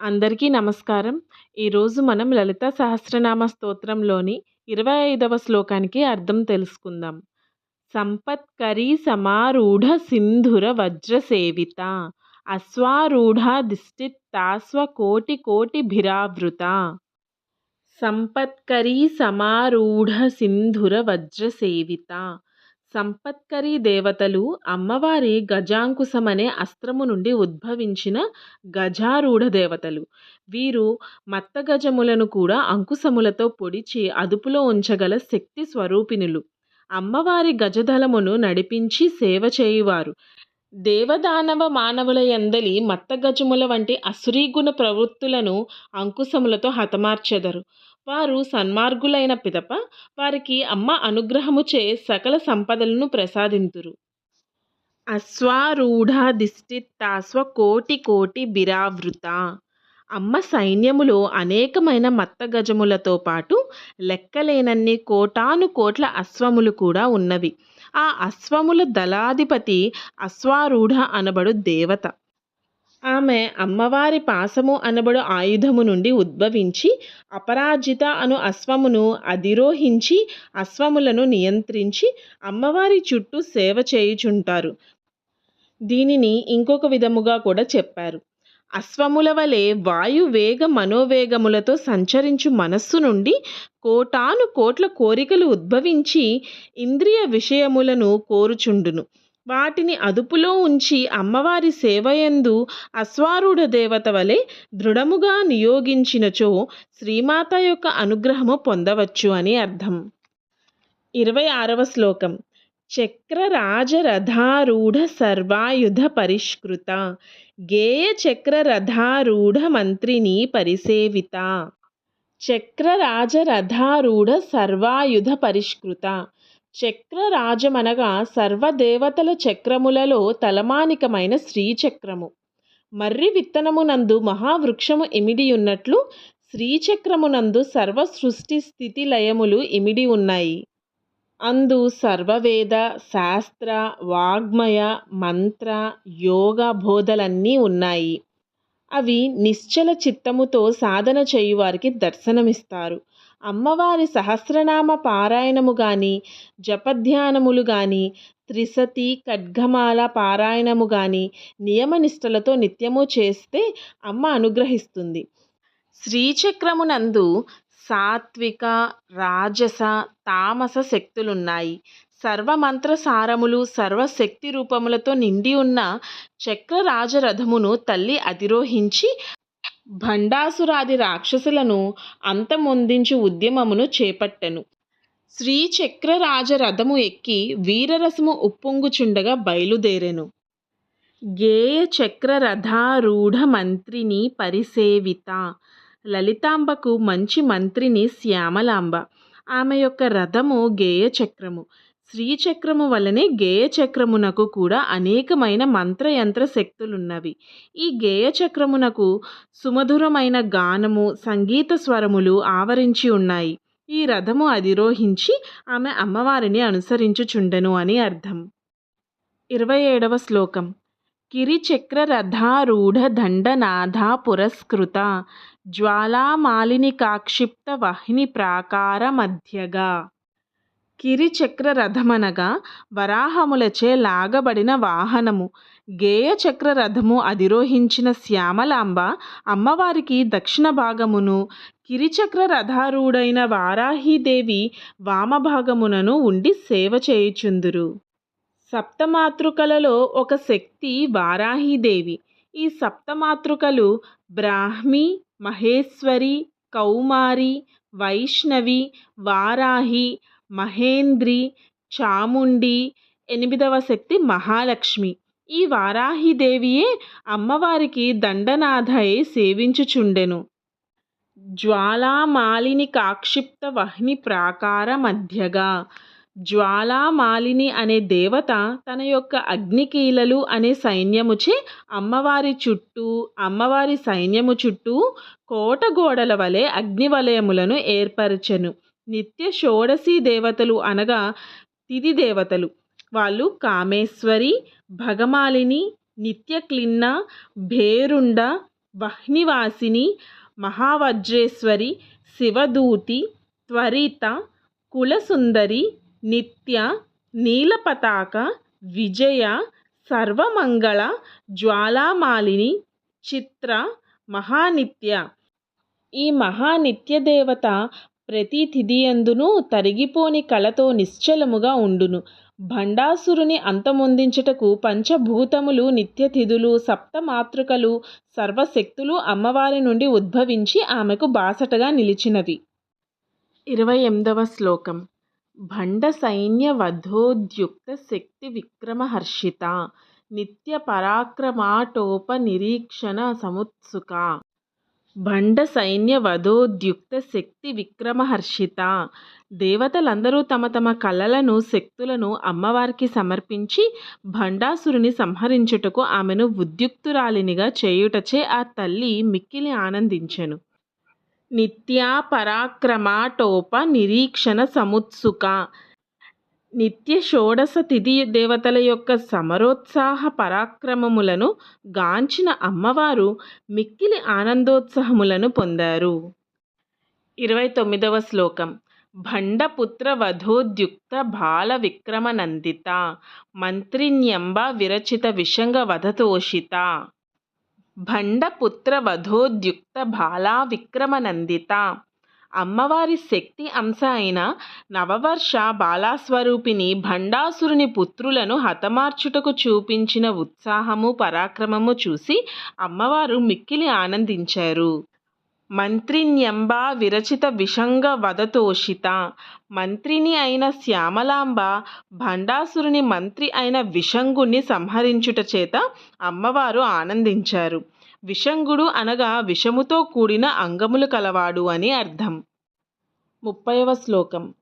అందరికీ నమస్కారం. ఈరోజు మనం లలిత సహస్రనామ స్తోత్రంలోని ఇరవై ఐదవ శ్లోకానికి అర్థం తెలుసుకుందాం. సంపత్కరీ సమారూఢ సింధుర వజ్ర సేవిత అశ్వారూఢ దిష్టిత్తాస్వ కోటి కోటి భిరావృత. సంపత్కరీ సమారూఢ సింధుర వజ్ర సేవిత సంపత్కరీ దేవతలు అమ్మవారి గజాంకుశమనే అస్త్రము నుండి ఉద్భవించిన గజారూఢ దేవతలు. వీరు మత్తగజములను కూడా అంకుశములతో పొడిచి అదుపులో ఉంచగల శక్తి స్వరూపిణులు. అమ్మవారి గజదళమును నడిపించి సేవ చేయువారు. దేవదానవ మానవుల ఎందలి మత్తగజముల వంటి అసురీగుణ ప్రవృత్తులను అంకుశములతో హతమార్చెదరు. వారు సన్మార్గులైన పిదప వారికి అమ్మ అనుగ్రహముచే సకల సంపదలను ప్రసాదింతురు. అశ్వారూఢ కోటి కోటి బిరావృత. అమ్మ సైన్యములో అనేకమైన మత్తగజములతో పాటు లెక్కలేనన్ని కోటాను కోట్ల అశ్వములు కూడా ఉన్నవి. ఆ అశ్వముల దళాధిపతి అశ్వారూఢ అనబడు దేవత. ఆమె అమ్మవారి పాసము అనబడు ఆయుధము నుండి ఉద్భవించి అపరాజిత అను అశ్వమును అధిరోహించి అశ్వములను నియంత్రించి అమ్మవారి చుట్టూ సేవ చేయుచుంటారు. దీనిని ఇంకొక విధముగా కూడా చెప్పారు. అశ్వముల వలె వాయువేగ మనోవేగములతో సంచరించు మనస్సు నుండి కోటాను కోట్ల కోరికలు ఉద్భవించి ఇంద్రియ విషయములను కోరుచుండును. వాటిని అదుపులో ఉంచి అమ్మవారి సేవయందు అశ్వారూఢ దేవత వలె దృఢముగా నియోగించినచో శ్రీమాత యొక్క అనుగ్రహము పొందవచ్చు అని అర్థం. ఇరవై ఆరవ శ్లోకం. చక్రరాజరథారూఢ సర్వాయుధ పరిష్కృత. గేయ చక్రరథారూఢ మంత్రిని పరిసేవిత. చక్రరాజరథారూఢ సర్వాయుధ పరిష్కృత. చక్రరాజమనగా సర్వదేవతల చక్రములలో తలమానికమైన శ్రీచక్రము. మర్రి విత్తనమునందు మహావృక్షము ఇమిడి ఉన్నట్లు శ్రీచక్రమునందు సర్వ సృష్టి స్థితి లయములు ఇమిడి ఉన్నాయి అందు సర్వవేద శాస్త్ర వాగ్మయ మంత్ర యోగ బోధలన్నీ ఉన్నాయి. అవి నిశ్చల చిత్తముతో సాధన చేయువారికి దర్శనమిస్తారు. అమ్మవారి సహస్రనామ పారాయణము కానీ జపధ్యానములు కానీ త్రిసతి ఖడ్గమాల పారాయణము కానీ నియమనిష్టలతో నిత్యము చేస్తే అమ్మ అనుగ్రహిస్తుంది. శ్రీచక్రమునందు సాత్విక రాజస తామస శక్తులున్నాయి. సర్వమంత్రసారములు సర్వశక్తి రూపములతో నిండి ఉన్న చక్రరాజరథమును తల్లి అధిరోహించి భండాసురాది రాక్షసులను అంతమొందించు ఉద్యమమును చేపట్టెను. శ్రీచక్రరాజరథము ఎక్కి వీరరసము ఉప్పొంగుచుండగా బయలుదేరెను. గేయ చక్రరథారూఢ మంత్రిని పరిసేవిత. లలితాంబకు మంచి మంత్రిని శ్యామలాంబ. ఆమె యొక్క రథము గేయ చక్రము శ్రీచక్రము వలనే గేయచక్రమునకు కూడా అనేకమైన మంత్రయంత్ర శక్తులున్నవి. ఈ గేయచక్రమునకు సుమధురమైన గానము సంగీత స్వరములు ఆవరించి ఉన్నాయి. ఈ రథము అధిరోహించి ఆమె అమ్మవారిని అనుసరించుచుండెను అని అర్థం. ఇరవై ఏడవ శ్లోకం. కిరిచక్రరథారూఢ దండనాథ పురస్కృత జ్వాలామాలిని కాక్షిప్త వహ్ని ప్రాకార మధ్యగా కిరిచక్ర రథమనగా వరాహములచే లాగబడిన వాహనము. గేయచక్ర రథము అధిరోహించిన శ్యామలాంబ అమ్మవారికి దక్షిణ భాగమును కిరిచక్ర రథారూఢైన వారాహీదేవి వామభాగమునను ఉండి సేవ చేయుచుందురు. సప్తమాతృకలలో ఒక శక్తి వారాహీదేవి. ఈ సప్తమాతృకలు బ్రాహ్మి మహేశ్వరి కౌమారి వైష్ణవి వారాహి మహేంద్రి చాముండి ఎనిమిదవ శక్తి మహాలక్ష్మి. ఈ వారాహిదేవియే అమ్మవారికి దండనాథై సేవించుచుండెను. జ్వాలామాలిని కాక్షిప్త వహ్ని ప్రాకార మధ్యగా. జ్వాలామాలిని అనే దేవత తన యొక్క అగ్నికీలలు అనే సైన్యముచే అమ్మవారి చుట్టూ అమ్మవారి సైన్యము చుట్టూ కోట గోడల వలె అగ్నివలయములను ఏర్పరచెను. నిత్య షోడశి దేవతలు అనగా తిది దేవతలు. వాళ్ళు కామేశ్వరి భగమాలిని నిత్యక్లిన్న భేరుండ వహ్నివాసిని మహావజ్రేశ్వరి శివదూతి త్వరిత కులసుందరి నిత్య నీలపతాక విజయ సర్వమంగళ జ్వాలామాలిని చిత్ర మహానిత్య. ఈ మహానిత్య దేవత ప్రతి తిథియందును తరిగిపోని కళతో నిశ్చలముగా ఉండును. భండాసురుని అంతమొందించుటకు పంచభూతములు నిత్యతిథులు సప్తమాతృకలు సర్వశక్తులు అమ్మవారి నుండి ఉద్భవించి ఆమెకు బాసటగా నిలిచినవి. ఇరవై ఎనిమిదవ శ్లోకం. భండ సైన్య వధోద్యుక్త శక్తి విక్రమహర్షిత నిత్య పరాక్రమాటోప నిరీక్షణ సముత్సుక. భండ సైన్య వధోద్యుక్త శక్తి విక్రమహర్షిత. దేవతలందరూ తమ తమ కళలను శక్తులను అమ్మవారికి సమర్పించి భండాసురుని సంహరించుటకు ఆమెను ఉద్యుక్తురాలినిగా చేయుటచే ఆ తల్లి మిక్కిలి ఆనందించెను. నిత్యా పరాక్రమాటోప నిరీక్షణ సముత్సుక. నిత్య షోడశ తిథి దేవతల యొక్క సమరోత్సాహ పరాక్రమములను గాంచిన అమ్మవారు మిక్కిలి ఆనందోత్సాహములను పొందారు. ఇరవై తొమ్మిదవ శ్లోకం. భండపుత్ర వధోద్యుక్త బాల విక్రమనందిత మంత్రిణ్యంబ విరచిత విషంగ వధతోషిత భండపుత్ర వధోద్యుక్త బాలా విక్రమనందిత అమ్మవారి శక్తి అంశ అయిన నవవర్ష బాలాస్వరూపిణి భండాసురుని పుత్రులను హతమార్చుటకు చూపించిన ఉత్సాహము పరాక్రమము చూసి అమ్మవారు మిక్కిలి ఆనందించారు. మంత్రిణ్యంబ విరచిత విషంగ వదతోషిత. మంత్రిని అయిన శ్యామలాంబ భండాసురుని మంత్రి అయిన విషంగుని సంహరించుట చేత అమ్మవారు ఆనందించారు. విషంగుడు అనగా విషముతో కూడిన అంగములు కలవాడు అని అర్థం. ముప్పైవ శ్లోకం.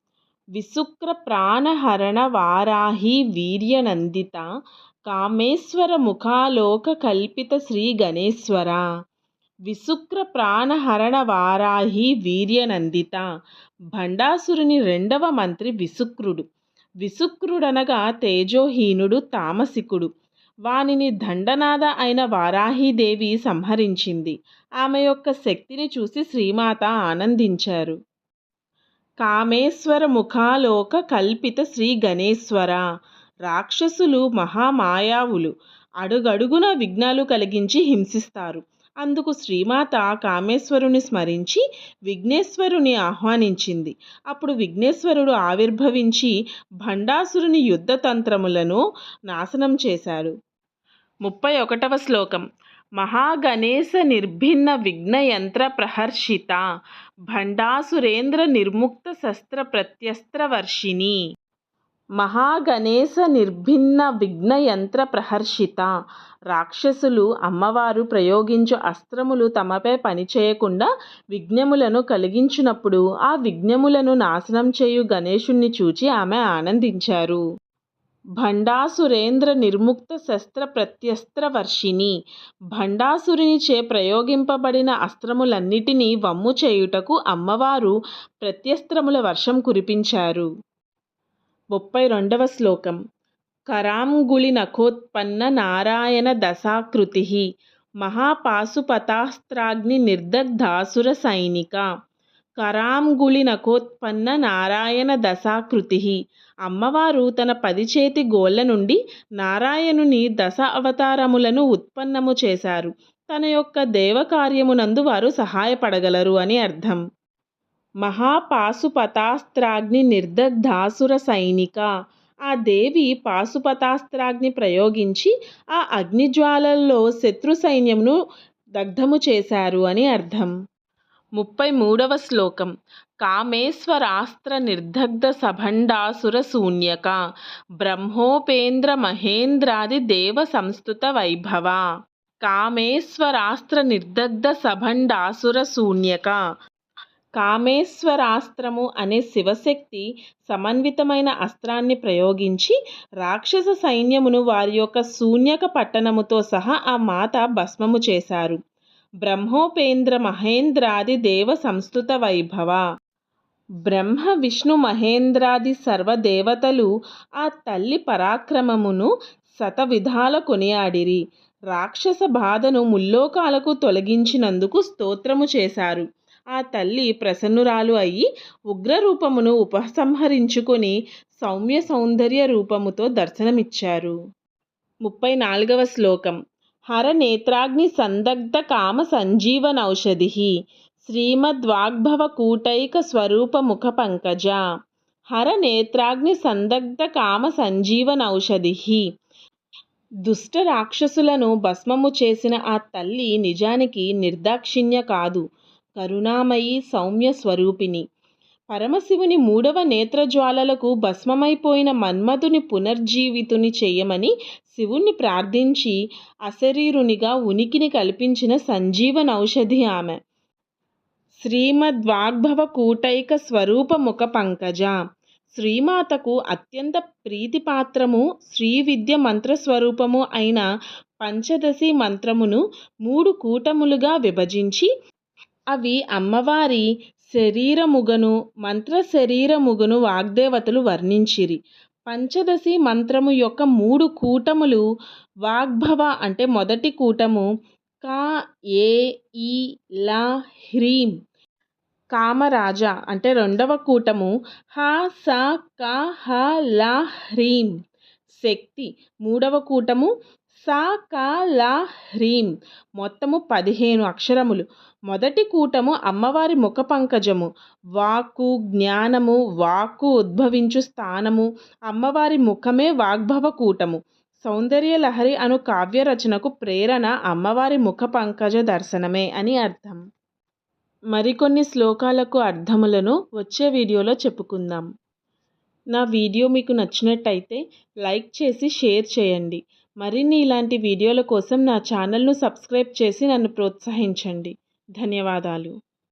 విశుక్ర ప్రాణహరణ వారాహి వీర్యనందిత కామేశ్వర ముఖాలోక కల్పిత శ్రీ గణేశ్వర. విశుక్ర ప్రాణహరణ వారాహి వీర్యనందిత భండాసురుని రెండవ మంత్రి విశుక్రుడు. విశుక్రుడనగా తేజోహీనుడు తామసికుడు. వానిని దండనాద అయిన వారాహీదేవి సంహరించింది. ఆమె యొక్క శక్తిని చూసి శ్రీమాత ఆనందించారు. కామేశ్వర ముఖాలోక కల్పిత శ్రీ గణేశ్వర. రాక్షసులు మహామాయావులు. అడుగడుగున విఘ్నాలు కలిగించి హింసిస్తారు. అందుకు శ్రీమాత కామేశ్వరుని స్మరించి విఘ్నేశ్వరుని ఆహ్వానించింది. అప్పుడు విఘ్నేశ్వరుడు ఆవిర్భవించి భండాసురుని యుద్ధ తంత్రములను నాశనం చేశాడు ముప్పై ఒకటవ శ్లోకం. మహాగణేశ నిర్భిన్న విఘ్న యంత్ర ప్రహర్షిత భండాసురేంద్ర నిర్ముక్త శస్త్ర ప్రత్యస్త్ర వర్షిణి. మహాగణేశ నిర్భిన్న విఘ్న యంత్ర ప్రహర్షిత రాక్షసులు అమ్మవారు ప్రయోగించు అస్త్రములు తమపై పనిచేయకుండా విఘ్నములను కలిగించినప్పుడు ఆ విఘ్నములను నాశనం చేయు గణేశుణ్ణి చూచి ఆమె ఆనందించారు. భండాసురేంద్ర నిర్ముక్త శస్త్ర ప్రత్యస్త్ర వర్షిణి. భండాసురునిచే ప్రయోగింపబడిన అస్త్రములన్నిటినీ వమ్ము చేయుటకు అమ్మవారు ప్రత్యస్త్రముల వర్షం కురిపించారు. ముప్పై రెండవ శ్లోకం. కరాంగుళి నఖోత్పన్న నారాయణ దశాకృతి. మహాపాశుపతాస్త్రాగ్ని నిర్దగ్ధాసుర సైనిక. కరాంగుళినకోత్పన్న నారాయణ దశాకృతి అమ్మవారు తన పది చేతి గోళ్ళ నుండి నారాయణుని దశ అవతారములను ఉత్పన్నము చేశారు. తన యొక్క దేవకార్యమునందు వారు సహాయపడగలరు అని అర్థం. మహాపాశుపతాస్త్రాగ్ని నిర్దగ్ధాసుర సైనిక. ఆ దేవి పాశుపతాస్త్రాగ్ని ప్రయోగించి ఆ అగ్నిజ్వాలల్లో శత్రు సైన్యమును దగ్ధము చేశారు అని అర్థం. ముప్పై మూడవ శ్లోకం. కామేశ్వరాస్త్ర నిర్దగ్ధ సభండాసుర శూన్యక బ్రహ్మోపేంద్ర మహేంద్రాది దేవ సంస్థుత వైభవ కామేశ్వరాస్త్ర నిర్దగ్ధ సభండాసుర శూన్యక కామేశ్వరాస్త్రము అనే శివశక్తి సమన్వితమైన అస్త్రాన్ని ప్రయోగించి రాక్షస సైన్యమును వారి యొక్క శూన్యక పట్టణముతో సహా ఆ మాత భస్మము చేశారు. బ్రహ్మోపేంద్ర మహేంద్రాది దేవ సంస్థుత వైభవ బ్రహ్మ విష్ణు మహేంద్రాది సర్వదేవతలు ఆ తల్లి పరాక్రమమును శతవిధాల కొనియాడిరి రాక్షస బాధను ముల్లోకాలకు తొలగించినందుకు స్తోత్రము చేశారు. ఆ తల్లి ప్రసన్నురాలు అయి ఉగ్రరూపమును ఉపసంహరించుకొని సౌమ్య సౌందర్య రూపముతో దర్శనమిచ్చారు. ముప్పై నాలుగవ శ్లోకం. హర నేత్రాగ్ని సందగ్ధ కామ సంజీవనౌషధి శ్రీమద్వాగ్భవ కూటైక స్వరూప ముఖ పంకజ హర నేత్రాగ్ని సందగ్ధ కామ సంజీవనౌషధి దుష్ట రాక్షసులను భస్మము చేసిన ఆ తల్లి నిజానికి నిర్దాక్షిణ్య కాదు కరుణామయి సౌమ్య స్వరూపిణి పరమశివుని మూడవ నేత్రజ్వాలలకు భస్మమైపోయిన మన్మధుని పునర్జీవితుని చేయమని శివుణ్ణి ప్రార్థించి అశరీరునిగా ఉనికిని కల్పించిన సంజీవనౌషధి ఆమె. శ్రీమద్వాగ్భవ కూటైక స్వరూప ముఖ పంకజ. శ్రీమాతకు అత్యంత ప్రీతిపాత్రము శ్రీ విద్య మంత్రస్వరూపము అయిన పంచదశి మంత్రమును మూడు కూటములుగా విభజించి అవి అమ్మవారి శరీరముగను మంత్ర శరీరముగను వాగ్దేవతలు వర్ణించిరి. పంచదశి మంత్రము యొక్క మూడు కూటములు వాగ్భవ అంటే మొదటి కూటము కా ఏ ఈ లా హ్రీం కామరాజ అంటే రెండవ కూటము హ స క హ ల హ్రీం శక్తి మూడవ కూటము సా క లా హ్రీం మొత్తము పదిహేను అక్షరములు. మొదటి కూటము అమ్మవారి ముఖ పంకజము. వాక్కు జ్ఞానము వాక్కు ఉద్భవించు స్థానము. అమ్మవారి ముఖమే వాగ్భవ కూటము. సౌందర్య లహరి అను కావ్య రచనకు ప్రేరణ అమ్మవారి ముఖ పంకజ దర్శనమే అని అర్థం. మరికొన్ని శ్లోకాలకు అర్థములను వచ్చే వీడియోలో చెప్పుకుందాం. నా వీడియో మీకు నచ్చినట్టయితే లైక్ చేసి షేర్ చేయండి. మరిన్ని ఇలాంటి వీడియోల కోసం నా ఛానల్ను సబ్స్క్రైబ్ చేసి నన్ను ప్రోత్సహించండి. ధన్యవాదాలు.